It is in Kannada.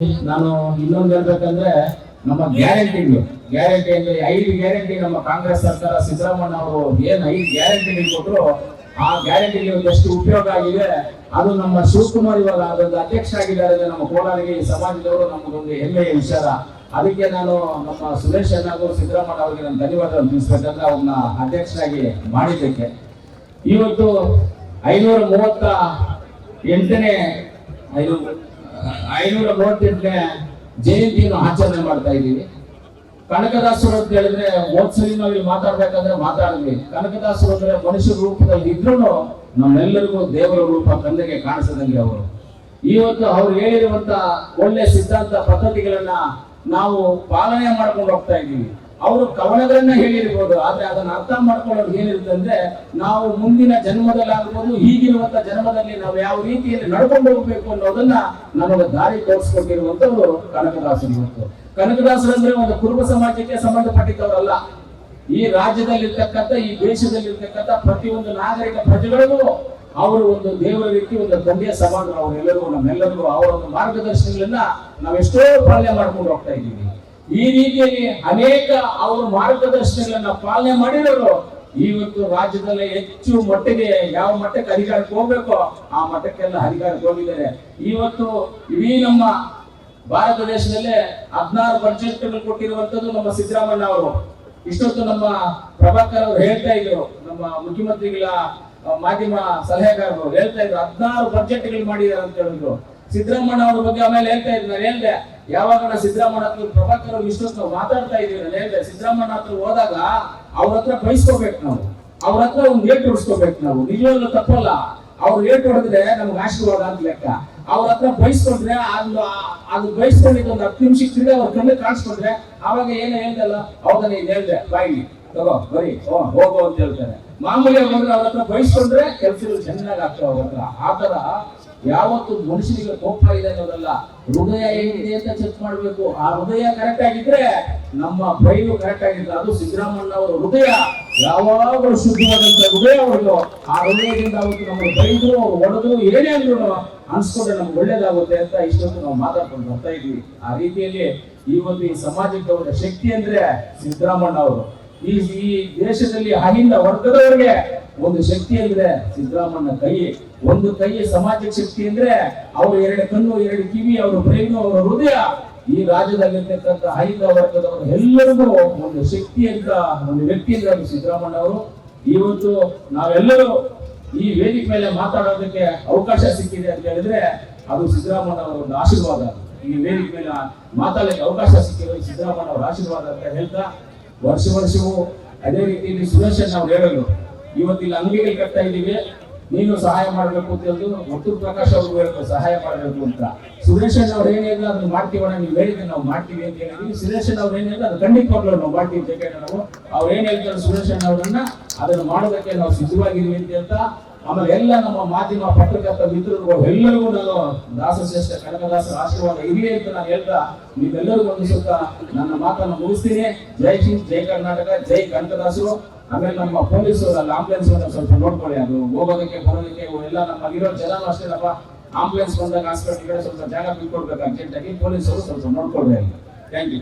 ನಾನು ಇನ್ನೊಂದು ಹೇಳ್ಬೇಕಂದ್ರೆ ನಮ್ಮ ಗ್ಯಾರಂಟಿಗಳು. ಗ್ಯಾರಂಟಿ ಅಂದ್ರೆ ಐದು ಗ್ಯಾರಂಟಿ ನಮ್ಮ ಕಾಂಗ್ರೆಸ್ ಸರ್ಕಾರ ಸಿದ್ದರಾಮಯ್ಯ ಅವರು ಏನು ಐದು ಗ್ಯಾರಂಟಿ ಕೊಟ್ಟರು ಆ ಗ್ಯಾರಂಟಿಗೆ ಎಷ್ಟು ಉಪಯೋಗ ಆಗಿದೆ. ಅದು ನಮ್ಮ ಶಿವಕುಮಾರ್ ಇವಾಗ ಅದೊಂದು ಅಧ್ಯಕ್ಷ ಆಗಿದ್ದಾರೆ ನಮ್ಮ ಕೋಲಾರಿಗೆ ಸಮಾಜದವರು ನಮಗೊಂದು ಹೆಮ್ಮೆಯ ವಿಚಾರ. ಅದಕ್ಕೆ ನಾನು ನಮ್ಮ ಸುರೇಶ್ ಅಣ್ಣಗೂ ಸಿದ್ದರಾಮಯ್ಯ ಅವರಿಗೆ ನಾನು ಧನ್ಯವಾದ ತಿಳಿಸ್ಬೇಕಂದ್ರೆ ಅವ್ರನ್ನ ಅಧ್ಯಕ್ಷರಾಗಿ ಮಾಡಿದ್ದಕ್ಕೆ. ಇವತ್ತು ಐನೂರ ಮೂವತ್ತ ಎಂಟನೇ ಐದು ಐನೂರ ಮೂವತ್ತೆಂಟನೇ ಜಯಂತಿಯನ್ನು ಆಚರಣೆ ಮಾಡ್ತಾ ಇದ್ದೀವಿ. ಕನಕದಾಸರು ಅಂತ ಹೇಳಿದ್ರೆ ಹೋದ್ಸಲಿ ನಾವು ಇಲ್ಲಿ ಮಾತಾಡ್ಬೇಕಾದ್ರೆ ಮಾತಾಡಿದ್ವಿ ಕನಕದಾಸರು ಅಂದ್ರೆ ಮನುಷ್ಯ ರೂಪದಲ್ಲಿ ಇದ್ರು ನಮ್ಮೆಲ್ಲರಿಗೂ ದೇವರ ರೂಪ ತಂದೆಗೆ ಕಾಣಿಸದಂಗೆ ಅವರು. ಇವತ್ತು ಅವ್ರು ಹೇಳಿರುವಂತ ಒಳ್ಳೆ ಸಿದ್ಧಾಂತ ಪದ್ಧತಿಗಳನ್ನ ನಾವು ಪಾಲನೆ ಮಾಡ್ಕೊಂಡು ಹೋಗ್ತಾ ಇದ್ದೀವಿ. ಅವರು ಕವನಗಳನ್ನ ಹೇಳಿರ್ಬೋದು, ಆದ್ರೆ ಅದನ್ನ ಅರ್ಥ ಮಾಡ್ಕೊಳ್ಳೋದು ಏನಿರುತ್ತೆ ಅಂದ್ರೆ ನಾವು ಮುಂದಿನ ಜನ್ಮದಲ್ಲಾಗ್ಬೋದು, ಈಗಿರುವಂತ ಜನ್ಮದಲ್ಲಿ ನಾವು ಯಾವ ರೀತಿಯಲ್ಲಿ ನಡ್ಕೊಂಡು ಹೋಗ್ಬೇಕು ಅನ್ನೋದನ್ನ ನಮಗೆ ದಾರಿ ತೋರಿಸ್ಕೊಟ್ಟಿರುವಂತವ್ರು ಕನಕದಾಸರು ಇವತ್ತು ಕನಕದಾಸರು ಅಂದ್ರೆ ಒಂದು ಕುರುಬ ಸಮಾಜಕ್ಕೆ ಸಂಬಂಧಪಟ್ಟಿದ್ದವರಲ್ಲ. ಈ ರಾಜ್ಯದಲ್ಲಿರ್ತಕ್ಕಂಥ, ಈ ದೇಶದಲ್ಲಿರ್ತಕ್ಕಂಥ ಪ್ರತಿಯೊಂದು ನಾಗರಿಕ ಪ್ರಜೆಗಳಿಗೂ ಅವರು ಒಂದು ದೇವರ ರೀತಿ ಒಂದು ತಂದೆಯ ಸಮಾನ ಅವರೆಲ್ಲರಿಗೂ ನಮ್ಮೆಲ್ಲರಿಗೂ ಅವರ ಒಂದು ಮಾರ್ಗದರ್ಶನಗಳನ್ನ ನಾವೆಷ್ಟೋ ಪಾಲನೆ ಮಾಡ್ಕೊಂಡು ಹೋಗ್ತಾ ಇದ್ದೀವಿ. ಈ ರೀತಿಯಲ್ಲಿ ಅನೇಕ ಅವರ ಮಾರ್ಗದರ್ಶನಗಳನ್ನ ಪಾಲನೆ ಮಾಡಿರೋರು ಇವತ್ತು ರಾಜ್ಯದಲ್ಲಿ ಹೆಚ್ಚು ಮಟ್ಟಿಗೆ ಯಾವ ಮಟ್ಟಕ್ಕೆ ಅಧಿಕಾರಕ್ಕೆ ಹೋಗ್ಬೇಕೋ ಆ ಮಟ್ಟಕ್ಕೆಲ್ಲ ಅಧಿಕಾರಕ್ಕೆ ಹೋಗಿದ್ದಾರೆ. ಇವತ್ತು ಇಡೀ ನಮ್ಮ ಭಾರತ ದೇಶದಲ್ಲೇ ಹದಿನಾರು ಬಡ್ಜೆಟ್ಗಳು ಕೊಟ್ಟಿರುವಂತದ್ದು ನಮ್ಮ ಸಿದ್ದರಾಮಯ್ಯ ಅವರು. ಇಷ್ಟೊತ್ತು ನಮ್ಮ ಪ್ರಭಾಕರ್ ಅವರು ಹೇಳ್ತಾ ಇದ್ರು, ನಮ್ಮ ಮುಖ್ಯಮಂತ್ರಿಗಳ ಮಾಧ್ಯಮ ಸಲಹೆಗಾರರು ಹೇಳ್ತಾ ಇದ್ರು, ಹದಿನಾರು ಬಜೆಟ್ಗಳು ಮಾಡಿದ್ದಾರೆ ಅಂತ ಹೇಳಿದ್ರು. ಸಿದ್ದರಾಮಯ್ಯ ಅವ್ರ ಬಗ್ಗೆ ಆಮೇಲೆ ಹೇಳ್ತಾ ಇದ್ರು, ನಾನು ಹೇಳ್ದೆ ಯಾವಾಗ ಸಿದ್ದರಾಮಯ್ಯ ಪ್ರಭಾಕರ್ ವಿಶ್ವಸ್ತ ಮಾತಾಡ್ತಾ ಇದೀವಿ ಸಿದ್ದರಾಮಯ್ಯ ಹತ್ರ ಹೋದಾಗ ಅವ್ರ ಹತ್ರ ಬಯಸ್ಕೋಬೇಕು ನಾವು. ಅವ್ರ ಹತ್ರ ಒಂದು ಏಟ್ ಹೊಡಿಸ್ಕೋಬೇಕು ನಾವು. ನಿಜವಾಗ್ಲೂ ತಪ್ಪಲ್ಲ. ಅವ್ರು ಏಟ್ ಹೊಡೆದ್ರೆ ನಮ್ಗೆ ಆಶೀರ್ವಾದ ಅಂತ. ಲೆಕ್ಕ ಅವ್ರ ಹತ್ರ ಬಯಸ್ಕೊಂಡ್ರೆ ಅದು ಅದು ಬಯಸ್ಕೊಂಡಿದ್ದು ಒಂದು ಹತ್ತು ನಿಮಿಷ ತಿರ್ಗಿ ಅವ್ರ ಕಣ್ಣು ಕಾಣಿಸ್ಕೊಂಡ್ರೆ ಅವಾಗ ಏನು ಹೇಳ್ದಲ್ಲ ಅವಾಗ ನೀನ್ ಹೇಳ್ದೆ? ಬಾಯಿ ತಗೋ, ಬರೀ ಹೋಗೋ ಅಂತ ಹೇಳ್ತಾರೆ ಮಾಮೂಲಿ ಅವ್ರ ಹತ್ರ ಬಯಸ್ಕೊಂಡ್ರೆ ಕೆಲಸಗಳು ಚೆನ್ನಾಗಿ ಆಗ್ತಾವ ಅವ್ರ ಹತ್ರ. ಆ ತರ ಯಾವತ್ತು ಮನುಷ್ಯನಿಗೆ ಕೋಪ ಇದೆ ಅನ್ನೋದಲ್ಲ. ಹೃದಯ ಏನಿದೆ ಅಂತ ಚೆಕ್ ಮಾಡ್ಬೇಕು. ಆ ಹೃದಯ ಕರೆಕ್ಟ್ ಆಗಿದ್ರೆ ನಮ್ಮ ಬೈಲು ಕರೆಕ್ಟ್ ಆಗಿದ್ರೆ ಅದು ಸಿದ್ದರಾಮಣ್ಣ ಅವರ ಹೃದಯ. ಯಾವಾಗಲೂ ಶುದ್ಧವಾದಂತ ಹೃದಯ ಅವರು ಆ ಹೃದಯದಿಂದ ಅವತ್ತು ನಮ್ಮ ಬೈದ್ರು ಅವ್ರು ಒಡೆದು ಏನೇ ಅಂದ್ರು ಅನ್ಸ್ಕೊಂಡ್ರೆ ನಮ್ಗೆ ಒಳ್ಳೇದಾಗುತ್ತೆ ಅಂತ ಇಷ್ಟೊಂದು ನಾವು ಮಾತಾಡ್ಕೊಂಡು ಬರ್ತಾ ಇದ್ವಿ. ಆ ರೀತಿಯಲ್ಲಿ ಇವತ್ತು ಈ ಸಮಾಜಕ್ಕೆ ಅವರ ಶಕ್ತಿ ಅಂದ್ರೆ ಸಿದ್ದರಾಮಣ್ಣ ಅವರು. ಈ ಈ ದೇಶದಲ್ಲಿ ಅಹಿಂದ ವರ್ಗದವರಿಗೆ ಒಂದು ಶಕ್ತಿ ಅಂದ್ರೆ ಸಿದ್ದರಾಮಣ್ಣ ಕೈ ಒಂದು ಕೈ ಸಮಾಜ ಶಕ್ತಿ ಅಂದ್ರೆ ಅವ್ರ ಎರಡು ಕಣ್ಣು, ಎರಡು ಕಿವಿ, ಅವರ ಪ್ರೇಮ ಅವರ ಹೃದಯ. ಈ ರಾಜ್ಯದಲ್ಲಿರ್ತಕ್ಕಂಥ ಹೈಂದ ವರ್ಗದವರು ಎಲ್ಲರಿಗೂ ಒಂದು ಶಕ್ತಿ ಅಂತ, ಒಂದು ವ್ಯಕ್ತಿ ಅಂದ್ರೆ ಅದು ಸಿದ್ದರಾಮಯ್ಯ ಅವರು. ಇವತ್ತು ನಾವೆಲ್ಲರೂ ಈ ವೇದಿಕೆ ಮೇಲೆ ಮಾತಾಡೋದಕ್ಕೆ ಅವಕಾಶ ಸಿಕ್ಕಿದೆ ಅಂತ ಹೇಳಿದ್ರೆ ಅದು ಸಿದ್ದರಾಮಣ್ಣ ಅವರ ಒಂದು ಆಶೀರ್ವಾದ. ಈ ವೇದಿಕೆ ಮೇಲೆ ಮಾತಾಡಲಿಕ್ಕೆ ಅವಕಾಶ ಸಿಕ್ಕಿರೋದು ಸಿದ್ದರಾಮಣ್ಣ ಅವರ ಆಶೀರ್ವಾದ ಅಂತ ಹೇಳ್ತಾ, ವರ್ಷ ವರ್ಷವೂ ಅದೇ ರೀತಿಯಲ್ಲಿ ಸುರೇಶನ್ ನಾವು ಹೇಳಲು ಇವತ್ತು ಇಲ್ಲಿ ಅಂಗಡಿಗಳು ಕಟ್ತಾ ಇದ್ದೀವಿ. ನೀನು ಸಹಾಯ ಮಾಡಬೇಕು ಅಂತ ಹೇಳಿ ಮುತ್ತು ಪ್ರಕಾಶ್ ಅವ್ರು ಸಹಾಯ ಮಾಡಬೇಕು ಅಂತ. ಸುರೇಶನ್ ಅವ್ರು ಏನಿಲ್ಲ ಅದನ್ನ ಮಾಡ್ತೀವಣ್ಣ ನೀವು ಹೇಳಿದ್ರೆ ನಾವು ಮಾಡ್ತೀವಿ ಅಂತ ಹೇಳಿದ್ವಿ. ಸುರೇಶನ್ ಅವ್ರು ಏನೇ ಹೇಳಿಲ್ಲ ಅದು ಖಂಡಿತವಾಗ್ಲೂ ನಾವು ಮಾಡ್ತೀವಿ ಯಾಕಂದ್ರೆ ನಾವು. ಅವ್ರು ಏನ್ ಹೇಳ್ತಾರೆ ಸುರೇಶನ್ ಅವರನ್ನ, ಅದನ್ನ ಮಾಡೋದಕ್ಕೆ ನಾವು ಸಿದ್ಧವಾಗಿದ್ದೀವಿ ಅಂತ ಆಮೇಲೆ ಎಲ್ಲ ನಮ್ಮ ಮಾಧ್ಯಮ ಪತ್ರಕರ್ತ ಮಿತ್ರರು ಎಲ್ಲರಿಗೂ ನಾನು ದಾಸಶ್ರೇಷ್ಠ ಕನಕದಾಸರ ಆಶೀರ್ವಾದ ಇರಲಿ ಅಂತ ನಾನು ಹೇಳ್ತಾ, ನೀವೆಲ್ಲರಿಗೂ ಒಂದು ಸುತ್ತ ನನ್ನ ಮಾತನ್ನು ಮುಗಿಸ್ತೀನಿ. ಜೈ ಸಿಂಗ್ ಜೈ ಕರ್ನಾಟಕ, ಜೈ ಕನಕದಾಸರು. ಆಮೇಲೆ ನಮ್ಮ ಪೊಲೀಸರು ಅಲ್ಲಿ ಆಂಬುಲೆನ್ಸ್ ಸ್ವಲ್ಪ ನೋಡ್ಕೊಳ್ಳಿ ಅದು. ಹೋಗೋದಕ್ಕೆ, ಬರೋದಕ್ಕೆ ಎಲ್ಲ ನಮ್ಮಲ್ಲಿರೋ ಅಷ್ಟೇ ಅಷ್ಟೇನಪ್ಪ ಆಂಬುಲೆನ್ಸ್ ಬಂದಾಗ ಹಾಸ್ಪಿಟಲ್ ಸ್ವಲ್ಪ ಜಾಗ ಬಿಟ್ಕೊಡ್ಬೇಕು ಅರ್ಜೆಂಟಾಗಿ ಪೊಲೀಸರು ಸ್ವಲ್ಪ ನೋಡ್ಕೊಳ್ಳಿ ಅಲ್ಲಿ. Thank you